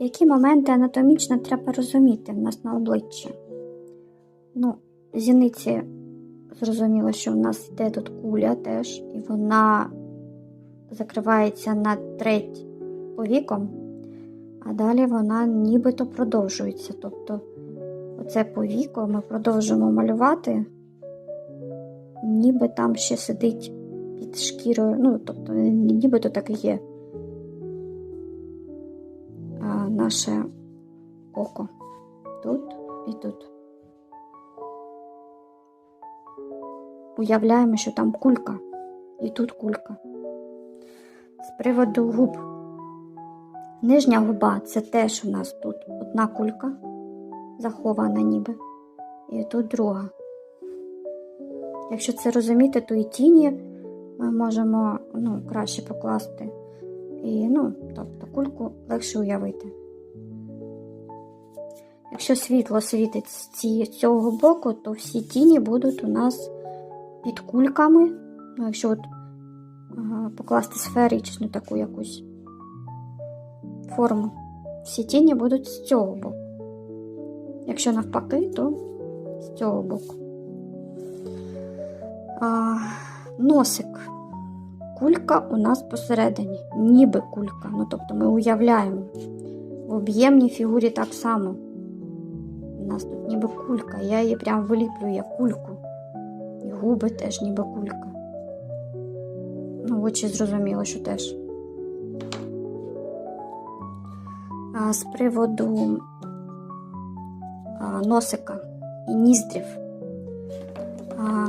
Які моменти анатомічно треба розуміти в нас на обличчі? Ну, зіниці зрозуміло, що в нас йде тут куля теж, і вона закривається на треть повіком, а далі вона нібито продовжується. Тобто, оце повіко ми продовжуємо малювати, ніби там ще сидить під шкірою, ну, тобто, нібито так і є наше око тут і тут. Уявляємо, що там кулька, і тут кулька. З приводу губ. Нижня губа це теж у нас тут одна кулька, захована ніби, і тут друга. Якщо це розуміти, то і тіні ми можемо ну, краще покласти. І, ну, тобто кульку легше уявити. Якщо світло світить з цього боку, то всі тіні будуть у нас під кульками. Ну, якщо от, покласти сферичну таку якусь форму, всі тіні будуть з цього боку. Якщо навпаки, то з цього боку. А, носик. Кулька у нас посередині, ніби кулька. Ну, тобто ми уявляємо. В об'ємній фігурі так само. У нас тут ніби кулька. Я її прям виліплю як кульку. І губи теж ніби кулька. Ну, очі зрозуміло, що теж. А з приводу а, носика і ніздрів. А,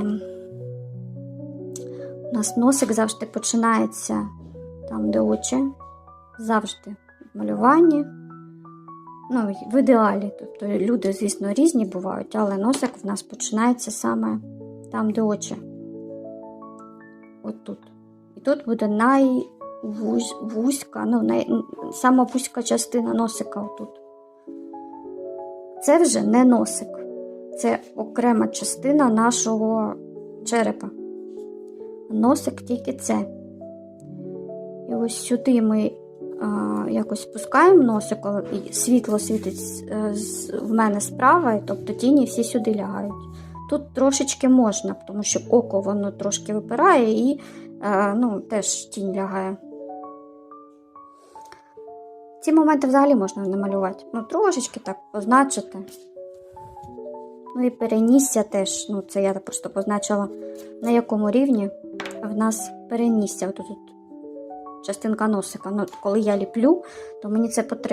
у нас носик завжди починається там, де очі, завжди в малюванні. Ну, в ідеалі. Тобто люди, звісно, різні бувають, але носик в нас починається саме там, де очі. От тут. І тут буде найвузька, ну, най... сама вузька частина носика отут. Це вже не носик. Це окрема частина нашого черепа. Носик тільки це. І ось сюди ми якось спускаємо носик, і світло світить е, в мене справа, тобто тіні всі сюди лягають. Тут трошечки можна, тому що око воно трошки випирає і е, ну, теж тінь лягає. Ці моменти взагалі можна намалювати. Ну, трошечки так позначити. Ну і перенісся теж. Ну, це я просто позначила на якому рівні в нас перенісся. Отут тут частинка носика. Ну, коли я ліплю, то мені це потрібно.